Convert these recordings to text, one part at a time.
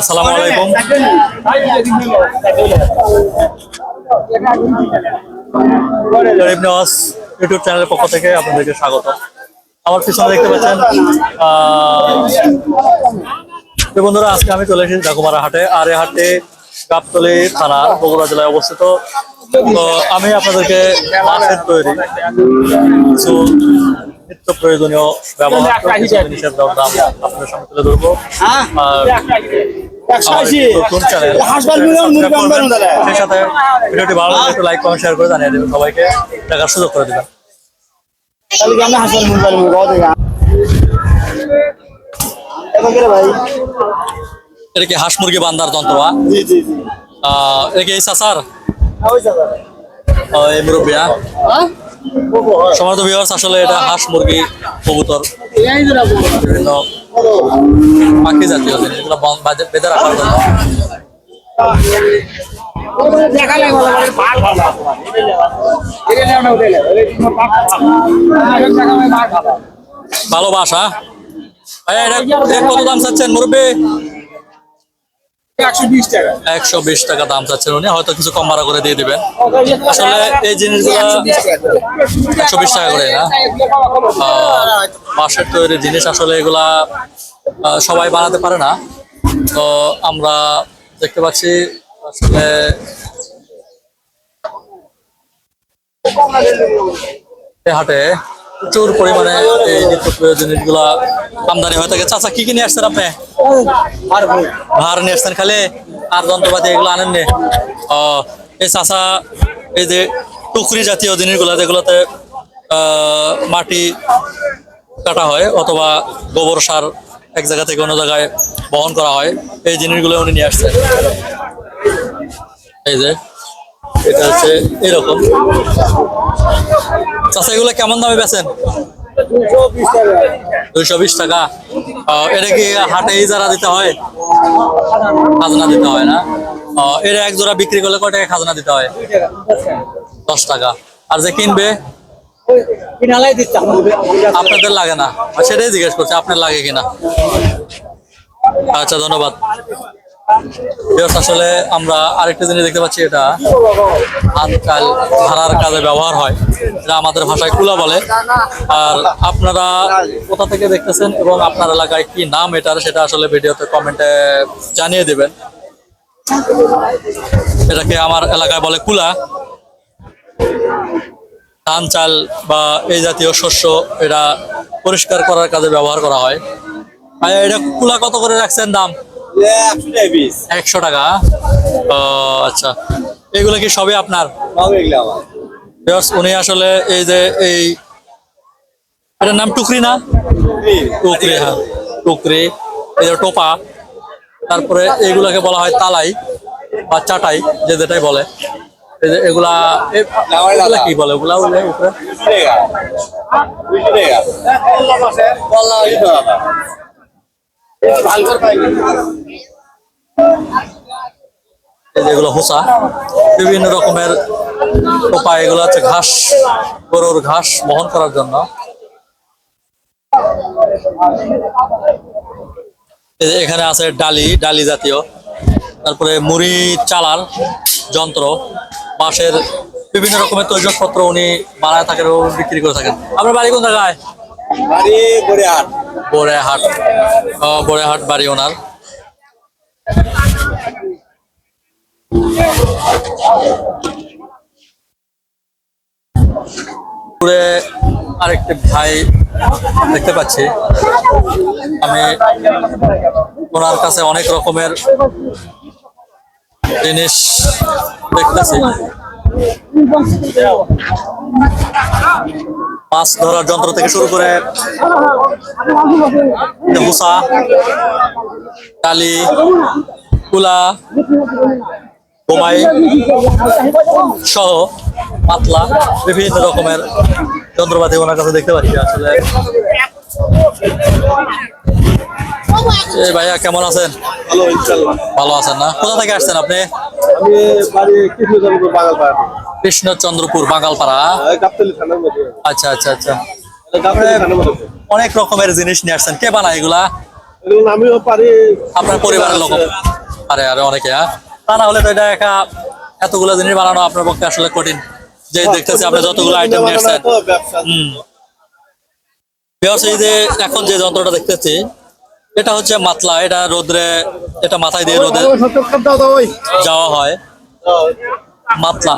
আসসালামু আলাইকুম গরিব নওয়াজ ইউটিউব চ্যানেলের পক্ষ থেকে আপনাদেরকে স্বাগত। আমার পিছনে দেখতে পাচ্ছেন তো বন্ধুরা, আজকে আমি চলে এসেছি ডাকুমারা হাটে। আর এই হাটে গাবতলি থানার বগুড়া জেলায় অবস্থিত। আমি আপনাদেরকে মাছের তৈরি। নিত্য প্রয়োজনীয় ব্যবহার জিনিসের দাম তুলে ধরবো। সেই সাথে ভিডিওটি ভালো লাগলে একটু লাইক কমেন্ট শেয়ার করে জানিয়ে দেবেন। সবাইকে সুযোগ করে দেবেন। এটা কি হাঁস মুরগি বান্দার যন্ত্র আ? জি জি জি। আহ, এটা কি এই সময় তো বিভাগ আসলে এটা হাঁস মুরগি, কবুতর, বিভিন্ন পাখি জাতীয় জিনিস বেঁধে রাখার জন্য। ভালোবাসা ভাইয়া, এটা কত দাম চাচ্ছেন মুরব্বী? একশো বিশ টাকা। দাম চাচ্ছেন উনি হয়তো কিছু কম ভাড়া করে দিয়ে দিবেন। আসলে এই জিনিসগুলো একশো বিশ টাকা করে। না? বাঁশের তৈরি জিনিস আসলে এগুলা সবাই বানাতে পারে না। তো আমরা দেখতে পাচ্ছি আসলে হাটে প্রচুর পরিমাণে এই নিত্য প্রয়োজনীয় জিনিসগুলা আমদানি হয়ে থাকে। চাচা কি কি নিয়ে আসছেন আপনি? ভার নিয়ে আসছেন খালি? আর যন্ত্রপাতি এগুলো আনেননি ও এই চাষা এই যে টুকরি জাতীয় জিনিসগুলো যেগুলোতে আহ, মাটি কাটা হয় অথবা গোবর সার এক জায়গা থেকে অন্য জায়গায় বহন করা হয় এই জিনিসগুলো উনি নিয়ে আসছেন। এই যে এটা হচ্ছে এরকম। চাষা এগুলো কেমন দামে বেছেন দুইশো বিশ টাকা। এটা কি হাটে ইজারা দিতে হয়? খাজনা দিতে হয় না? এটা এক জোড়া বিক্রি করলে কয় টাকা খাজনা দিতে হয়? দশ টাকা। আর যে কিনবে? আপনাদের লাগে না। সেটাই জিজ্ঞেস করছে, আপনার লাগে কিনা? আচ্ছা ধন্যবাদ। আসলে আমরা আরেকটা জিনিস দেখতে পাচ্ছি, এটা আজকাল ধারার কাজে ব্যবহার হয়। এটা আমাদের ভাষায় কুলা বলে। আর আপনারা কোথা থেকে দেখতেছেন এবং আপনার এলাকায় কি নাম এটার সেটা আসলে ভিডিওতে কমেন্টে জানিয়ে দিবেন। এটাকে আমার এলাকায় বলে কুলা। ধান, চাল বা এই জাতীয় শস্য এটা পরিষ্কার করার কাজে ব্যবহার করা হয়। এটা কুলা কত করে রাখছেন দাম? একশো টাকা। ও আচ্ছা। এগুলো কি সবই আপনার? উনি আসলে এই যে এই এটার নাম টুকরি না? টুকরি। হ্যাঁ। টুকরি। এই যে টোপা। তারপরে এগুলাকে বলা হয় তালাই বা চাটাই যে যেটাই বলে। এই যে এগুলা এগুলা কি বলে? ওগুলা ওগুলা উপরে। এই যে হোসা, বিভিন্ন রকমের টোপা, এগুলো হচ্ছে ঘাস, গরুর ঘাস বহন করার জন্য। এখানে আছে ডালি ডালি জাতীয়। তারপরে মুড়ি, চালার যন্ত্র, বাঁশের বিভিন্ন রকমের তৈজসপত্র উনি বানায় থাকেন বিক্রি করে থাকেন। আপনার বাড়ি কোন জায়গায়? বাড়ি আর বড়েহাট আহ, বড়েহাট বাড়ি ওনার। পুরে আরেকটি ভাই দেখতে পাচ্ছি। আমি ওনার কাছে অনেক রকমের জিনিস দেখতেছি। মাছ ধরার যন্ত্র থেকে শুরু করে মুসা কালি কুলা বোমাই সহ পাতলা বিভিন্ন রকমের যন্ত্রপাতি ওনার কাছে দেখতে পাচ্ছি আসলে। এই ভাইয়া কেমন আছেন? ভালো আছেন না? কোথা থেকে আসছেন আপনি? আমি বাড়ি কৃষ্ণচন্দ্রপুর বাঙ্গালপাড়া গাবতলি থানার মধ্যে। আচ্ছা আচ্ছা আচ্ছা। অনেক রকমের জিনিস নিয়ে আসছেন। কে বানায় এগুলা? আমিও পারি। আপনার পরিবারের লোক। আরে আরে অনেকে হ্যাঁ? তা না হলে তো এটা একা এতগুলো জিনিস বানানো আপনার পক্ষে আসলে কঠিন। যে দেখতেছি আপনি যতগুলো আইটেম নিয়ে আসছেন। হুম। Viewers, যে এখন যে যন্ত্রটা দেখতেছি এটা হচ্ছে মাতলা। এটা রোদ্রে এটা মাথায় দিয়ে রোদে যাওয়া হয়। মাতলা।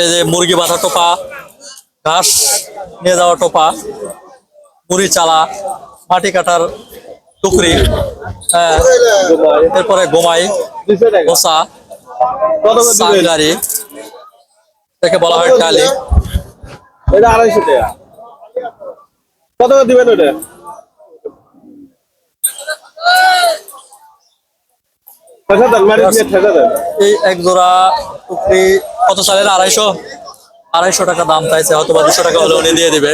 এই যে মুরগি বাঁধা টোপা ঘাস নিয়ে যাওয়া টোপা মুড়ি চালা মাটি কাটার টুকরি হ্যাঁ এরপরে গোমাই গোসা দিবেন সাংগারি এটাকে বলা হয় টালি। এটা আড়াইশো টাকা। কত দিবেন ওটা? এই এক জোড়া টুকরি কত চালের আড়াইশো? আড়াইশো টাকা দাম চাইছে হয়তো বা দুশো টাকা হলে উনি দিয়ে দিবে।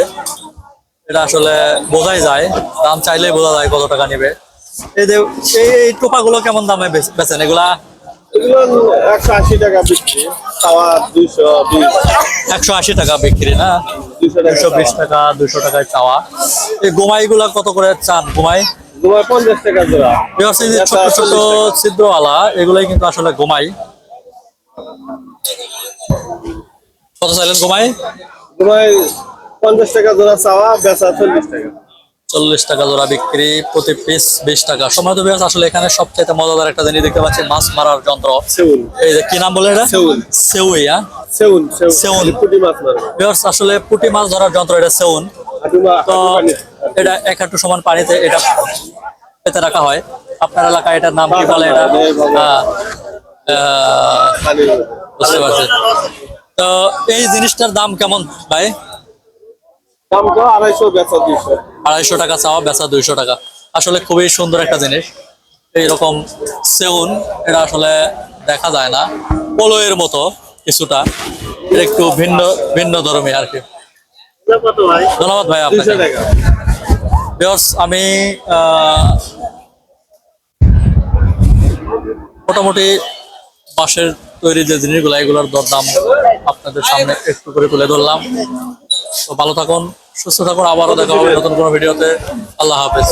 এটা আসলে বোঝাই যায় দাম চাইলেই বোঝা যায় কত টাকা নিবে। এই যে এই এই টোপাগুলো কেমন দামে বেচ- বেচেন? এগুলা একশো আশি টাকা বিক্রি একশো আশি টাকা বিক্রি না? দুশো বিশ টাকা দুশো টাকায় চাওয়া এই গোমাইগুলা কত করে চান গোমাই? তোমার পঞ্চাশ টাকা জোড়া। এই ছোট ছোট ছিদ্রওয়ালা এগুলাই কিন্তু আসলে গোমাই। কত চাইলেন গোমাই? টাকা জোড়া চাওয়া বেচা চল্লিশ টাকা। চল্লিশ টাকা জোড়া বিক্রি প্রতি পিস বিশ টাকা। সময় তো বিয়াস আসলে এখানে সবচেয়ে মজাদার একটা জিনিস দেখতে পাচ্ছি মাছ মারার যন্ত্র। এই যে কি নাম বলে এটা? সেউন হ্যাঁ? সেউন সেউন। সেউন পুটি মাছ বিয়াস আসলে পুঁটি মাছ ধরার যন্ত্র এটা সেউন তো এটা এক হাঁটু সমান পানিতে এটা পেতে রাখা হয়। আপনার এলাকায় এটার নাম কি বলে এটা? আহ, আহ, বুঝতে পারছি। তো এই জিনিসটার দাম কেমন ভাই? আড়াইশো টাকা চাওয়া বেচা দুইশো টাকা। আসলে খুবই সুন্দর একটা জিনিস। এইরকম সেউন এটা আসলে দেখা যায় না। পোলোয়ের মতো কিছুটা। একটু ভিন্ন ভিন্ন ধর্মী আর কি। ধন্যবাদ ভাই আপনাকে। আমি মোটামুটি বাঁশের তৈরি যে জিনিসগুলো, এগুলোর দরদাম আপনাদের সামনে একটু করে তুলে ধরলাম। তো ভালো থাকুন, সুস্থ থাকুন, আবারও দেখা হবে নতুন কোনো ভিডিওতে। আল্লাহ হাফেজ।